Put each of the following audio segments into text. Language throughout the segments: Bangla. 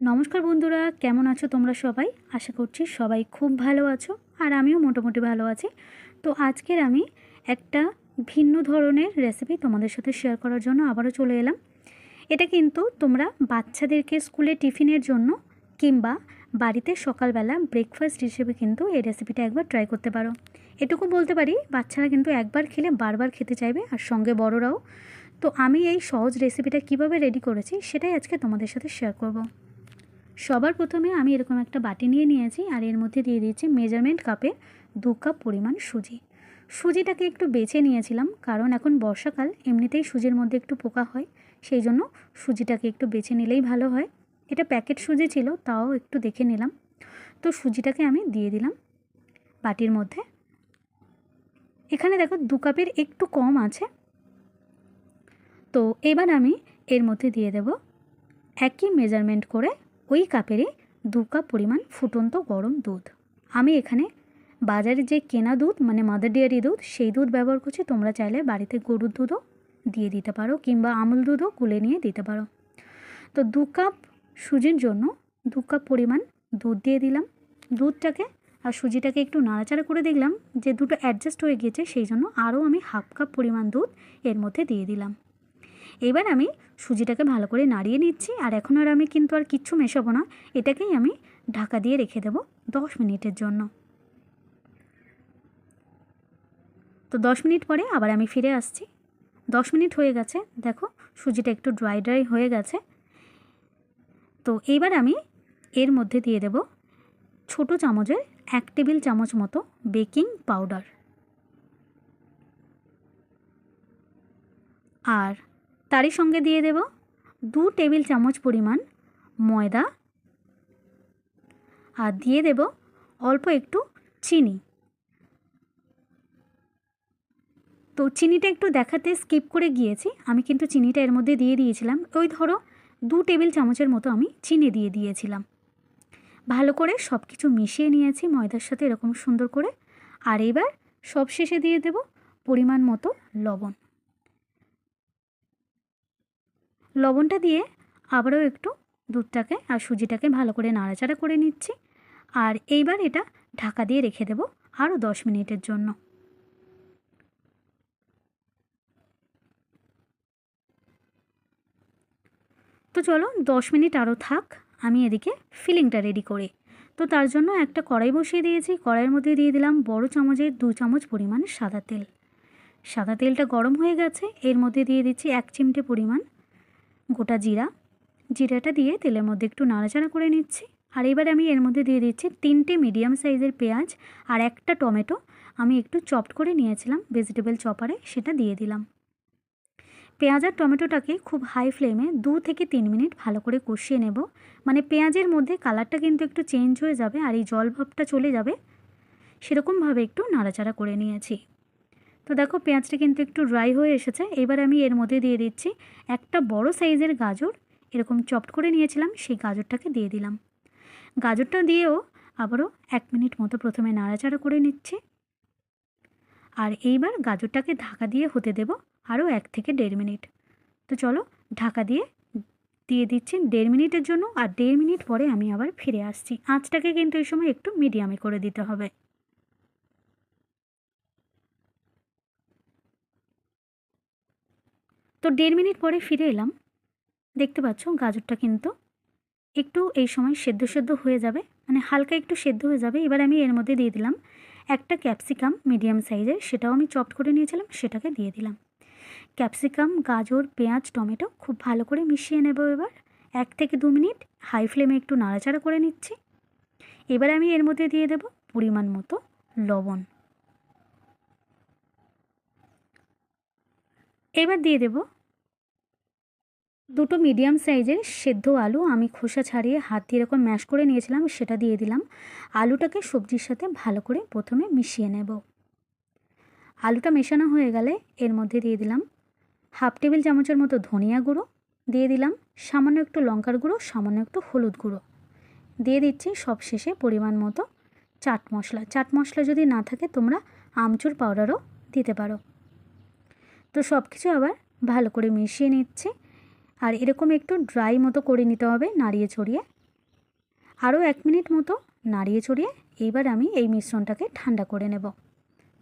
নমস্কার বন্ধুরা, কেমন আছো তোমরা সবাই? আশা করছি সবাই খুব ভালো আছো আর আমিও মোটামুটি ভালো আছি। তো আজকের আমি একটা ভিন্ন ধরনের রেসিপি তোমাদের সাথে শেয়ার করার জন্য আবারও চলে এলাম। এটা কিন্তু তোমরা বাচ্চাদেরকে স্কুলে টিফিনের জন্য কিংবা বাড়িতে সকালবেলা ব্রেকফাস্ট হিসেবে কিন্তু এই রেসিপিটা একবার ট্রাই করতে পারো। এটুকু বলতে পারি, বাচ্চারা কিন্তু একবার খেলে বারবার খেতে চাইবে আর সঙ্গে বড়রাও। তো আমি এই সহজ রেসিপিটা কীভাবে রেডি করেছি সেটাই আজকে তোমাদের সাথে শেয়ার করব। সবার প্রথমে আমি এরকম একটা বাটি নিয়ে নিয়েছি আর এর মধ্যে দিয়ে দিয়েছি মেজারমেন্ট কাপে দু কাপ পরিমাণ সুজি। সুজিটাকে একটু বেছে নিয়েছিলাম, কারণ এখন বর্ষাকাল, এমনিতেই সুজির মধ্যে একটু পোকা হয়, সেই জন্য সুজিটাকে একটু বেছে নিলেই ভালো হয়। এটা প্যাকেট সুজি ছিল, তাও একটু দেখে নিলাম। তো সুজিটাকে আমি দিয়ে দিলাম বাটির মধ্যে। এখানে দেখো দু কাপের একটু কম আছে। তো এবার আমি এর মধ্যে দিয়ে দেব একই মেজারমেন্ট করে ওই কাপেরই দু কাপ পরিমাণ ফুটন্ত গরম দুধ। আমি এখানে বাজারে যে কেনা দুধ মানে মাদার ডেয়ারি দুধ, সেই দুধ ব্যবহার করছি। তোমরা চাইলে বাড়িতে গরুর দুধও দিয়ে দিতে পারো, কিংবা আমুল দুধও গুলে নিয়ে দিতে পারো। তো দু কাপ সুজির জন্য দু কাপ পরিমাণ দুধ দিয়ে দিলাম। দুধটাকে আর সুজিটাকে একটু নাড়াচাড়া করে দেখলাম যে দুটো অ্যাডজাস্ট হয়ে গিয়েছে, সেই জন্য আরও আমি হাফ কাপ পরিমাণ দুধ এর মধ্যে দিয়ে দিলাম। এবার আমি সুজিটাকে ভালো করে নাড়িয়ে নিচ্ছি। আর এখন আর আমি কিন্তু আর কিচ্ছু মেশাবো না। এটাকেই আমি ঢাকা দিয়ে রেখে দেবো দশ মিনিটের জন্য। তো দশ মিনিট পরে আবার আমি ফিরে আসছি। দশ মিনিট হয়ে গেছে। দেখো, সুজিটা একটু ড্রাই ড্রাই হয়ে গেছে। তো এইবার আমি এর মধ্যে দিয়ে দেব ছোট চামচের এক টেবিল চামচ মতো বেকিং পাউডার। আর তারই সঙ্গে দিয়ে দেব দু টেবিল চামচ পরিমাণ ময়দা আর দিয়ে দেব অল্প একটু চিনি। তো চিনিটা একটু দেখাতে স্কিপ করে গিয়েছি। আমি কিন্তু চিনিটা এর মধ্যে দিয়ে দিয়েছিলাম। ওই ধরো দু টেবিল চামচের মতো আমি চিনি দিয়ে দিয়েছিলাম। ভালো করে সব কিছু মিশিয়ে নিয়েছি ময়দার সাথে এরকম সুন্দর করে। আর এবার সব শেষে দিয়ে দেব পরিমাণ মতো লবণ। লবণটা দিয়ে আবারও একটু দুধটাকে আর সুজিটাকে ভালো করে নাড়াচাড়া করে নিচ্ছি। আর এইবার এটা ঢাকা দিয়ে রেখে দেব আরও দশ মিনিটের জন্য। তো চলো দশ মিনিট আরও থাক, আমি এদিকে ফিলিংটা রেডি করি। তো তার জন্য একটা কড়াই বসিয়ে দিয়েছি, কড়াইয়ের মধ্যে দিয়ে দিলাম বড় চামচের দু চামচ পরিমাণ সাদা তেল। সাদা তেলটা গরম হয়ে গেছে, এর মধ্যে দিয়ে দিচ্ছি এক চিমটে পরিমাণ গোটা জিরা, জিরাটা দিয়ে তেলের মধ্যে একটু নাড়াচাড়া করে নিচ্ছি। আর এবার আমি এর মধ্যে দিয়ে দিচ্ছি তিনটে মিডিয়াম সাইজের পেঁয়াজ আর একটা টমেটো। আমি একটু চপড করে নিয়েছিলাম ভেজিটেবল চপারে সেটা দিয়ে দিলাম। পেঁয়াজ আর টমেটোটাকে খুব হাই ফ্লেমে দু থেকে তিন মিনিট ভালো করে কষিয়ে নেব। মানে পেঁয়াজের মধ্যে কালারটা কিন্তু একটু চেঞ্জ হয়ে যাবে আর এই জল ভাবটা চলে যাবে। সেরকমভাবে একটু নাড়াচাড়া করে নিয়েছি। তো দেখো পেঁয়াজটা কিন্তু একটু ড্রাই হয়ে এসেছে। এবার আমি এর মধ্যে দিয়ে দিচ্ছি একটা বড় সাইজের গাজর। এরকম চপড করে নিয়েছিলাম, সেই গাজরটাকে দিয়ে দিলাম। গাজরটা দিয়েও আবারও এক মিনিট মতো প্রথমে নাড়াচাড়া করে নিচ্ছি। আর এইবার গাজরটাকে ঢাকা দিয়ে হতে দেব আরও এক থেকে দেড় মিনিট। তো চলো ঢাকা দিয়ে দিয়ে দিচ্ছি দেড় মিনিটের জন্য। আর দেড় মিনিট পরে আমি আবার ফিরে আসছি। আঁচটাকে কিন্তু এই সময় একটু মিডিয়ামে করে দিতে হবে। তো দেড় মিনিট পরে ফিরে এলাম। দেখতে পাচ্ছ গাজরটা কিন্তু একটু এই সময় সেদ্ধ সেদ্ধ হয়ে যাবে মানে হালকা একটু সেদ্ধ হয়ে যাবে। এবার আমি এর মধ্যে দিয়ে দিলাম একটা ক্যাপসিকাম মিডিয়াম সাইজের, সেটাও আমি চপড করে নিয়েছিলাম, সেটাকে দিয়ে দিলাম। ক্যাপসিকাম, গাজর, পেঁয়াজ, টমেটো খুব ভালো করে মিশিয়ে নেব এবার। এক থেকে দু মিনিট হাই ফ্লেমে একটু নাড়াচাড়া করে নিচ্ছি। এবার আমি এর মধ্যে দিয়ে দেব পরিমাণ মতো লবণ। এবার দিয়ে দেব দুটো মিডিয়াম সাইজের সেদ্ধ আলু আমি খোসা ছাড়িয়ে হাত দিয়ে এরকম ম্যাশ করে নিয়েছিলাম, সেটা দিয়ে দিলাম। আলুটাকে সবজির সাথে ভালো করে প্রথমে মিশিয়ে নেব। আলুটা মেশানো হয়ে গেলে এর মধ্যে দিয়ে দিলাম হাফ টেবিল চামচের মতো ধনিয়া গুঁড়ো, দিয়ে দিলাম সামান্য একটু লঙ্কার গুঁড়ো, সামান্য একটু হলুদ গুঁড়ো। দিয়ে দিচ্ছি সব শেষে পরিমাণ মতো চাট মশলা। চাট মশলা যদি না থাকে তোমরা আমচুর পাউডারও দিতে পারো। তো সব কিছু আবার ভালো করে মিশিয়ে নিচ্ছি। আর এরকম একটু ড্রাই মতো করে নিতে হবে নাড়িয়ে ছড়িয়ে আরও এক মিনিট মতো নাড়িয়ে চড়িয়ে এইবার আমি এই মিশ্রণটাকে ঠান্ডা করে নেব।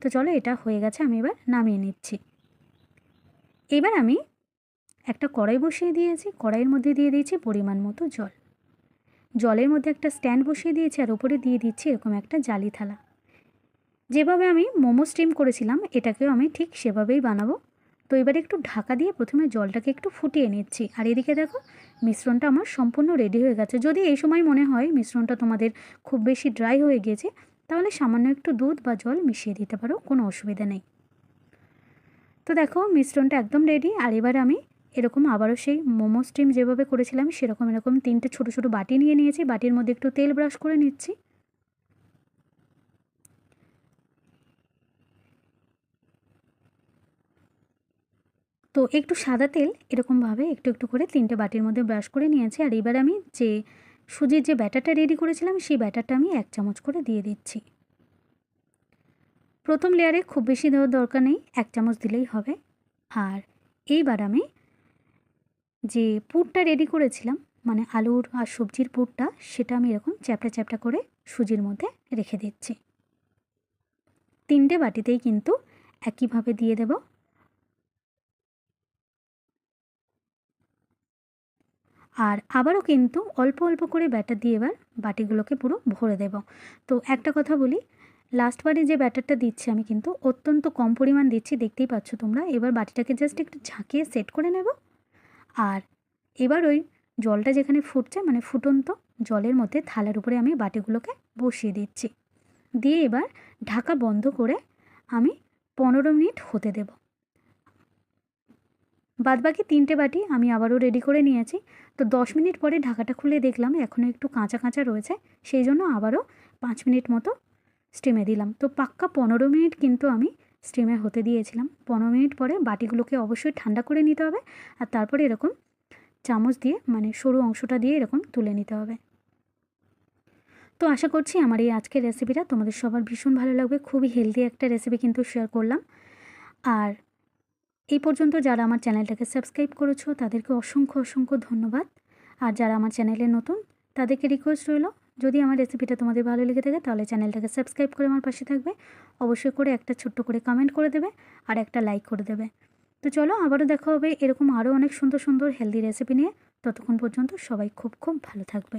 তো চলো এটা হয়ে গেছে, আমি এবার নামিয়ে নিচ্ছি। এবার আমি একটা কড়াই বসিয়ে দিয়েছি, কড়াইয়ের মধ্যে দিয়ে দিয়েছি পরিমাণ মতো জল। জলের মধ্যে একটা স্ট্যান্ড বসিয়ে দিয়েছি আর ওপরে দিয়ে দিচ্ছি এরকম একটা জালি থালা। যেভাবে আমি মোমো স্টিম করেছিলাম, এটাকেও আমি ঠিক সেভাবেই বানাবো। তো এবারে একটু ঢাকা দিয়ে প্রথমে জলটাকে একটু ফুটিয়ে নিচ্ছি। আর এদিকে দেখো, মিশ্রণটা আমার সম্পূর্ণ রেডি হয়ে গেছে। যদি এই সময় মনে হয় মিশ্রণটা তোমাদের খুব বেশি ড্রাই হয়ে গিয়েছে তাহলে সামান্য একটু দুধ বা জল মিশিয়ে দিতে পারো, কোনো অসুবিধা নেই। তো দেখো, মিশ্রণটা একদম রেডি আর এবার আমি এরকম আবারও সেই মোমো স্টিম যেভাবে করেছিলাম, সেরকম এরকম তিনটে ছোটো ছোটো বাটি নিয়ে নিয়েছি। বাটির মধ্যে একটু তেল ব্রাশ করে নিচ্ছি। তো একটু সাদা তেল এরকমভাবে একটু একটু করে তিনটে বাটির মধ্যে ব্রাশ করে নিয়েছি। আর এবার আমি যে সুজির যে ব্যাটারটা রেডি করেছিলাম, সেই ব্যাটারটা আমি এক চামচ করে দিয়ে দিচ্ছি। প্রথম লেয়ারে খুব বেশি দেওয়ার দরকার নেই, এক চামচ দিলেই হবে। আর এইবার আমি যে পুরটা রেডি করেছিলাম মানে আলুর আর সবজির পুরটা, সেটা আমি এরকম চ্যাপটা চ্যাপটা করে সুজির মধ্যে রেখে দিচ্ছি। তিনটে বাটিতেই কিন্তু একইভাবে দিয়ে দেব। আর আবারও কিন্তু অল্প অল্প করে ব্যাটার দিয়ে এবার বাটিগুলোকে পুরো ভরে দেব। তো একটা কথা বলি লাস্টবারে যে ব্যাটারটা দিচ্ছি আমি কিন্তু অত্যন্ত কম পরিমাণ দিচ্ছি, দেখতেই পাচ্ছ তোমরা। এবার বাটিটাকে জাস্ট একটু ঝাঁকিয়ে সেট করে নেব। আর এবার ওই জলটা যেখানে ফুটছে মানে ফুটন্ত জলের মধ্যে থালার উপরে আমি বাটিগুলোকে বসিয়ে দিচ্ছি। দিয়ে এবার ঢাকা বন্ধ করে আমি পনেরো মিনিট হতে দেব। বাদবাকি তিনটে বাটি আমি আবারও রেডি করে নিয়েছি। তো দশ মিনিট পরে ঢাকাটা খুলে দেখলাম, এখনও একটু কাঁচা কাঁচা রয়েছে, সেই জন্য আবারও পাঁচ মিনিট মতো স্টিমে দিলাম। তো পাক্কা পনেরো মিনিট কিন্তু আমি স্টিমে হতে দিয়েছিলাম। পনেরো মিনিট পরে বাটিগুলোকে অবশ্যই ঠান্ডা করে নিতে হবে আর তারপরে এরকম চামচ দিয়ে মানে সরু অংশটা দিয়ে এরকম তুলে নিতে হবে। তো আশা করছি আমার এই আজকের রেসিপিটা তোমাদের সবার ভীষণ ভালো লাগবে। খুবই হেলদি একটা রেসিপি কিন্তু শেয়ার করলাম। আর এই পর্যন্ত যারা আমার চ্যানেলটাকে সাবস্ক্রাইব করেছ, তাদেরকে অসংখ্য অসংখ্য ধন্যবাদ। আর যারা আমার চ্যানেলে নতুন, তাদেরকে রিকোয়েস্ট রইল, যদি আমার রেসিপিটা তোমাদের ভালো লেগে থাকে, তাহলে চ্যানেলটাকে সাবস্ক্রাইব করে আমার পাশে থাকবে। অবশ্যই করে একটা ছোট্ট করে কমেন্ট করে দেবে আর একটা লাইক করে দেবে। তো চলো, আবারও দেখা হবে এরকম আরও অনেক সুন্দর সুন্দর হেলদি রেসিপি নিয়ে। ততক্ষণ পর্যন্ত সবাই খুব খুব ভালো থাকবে।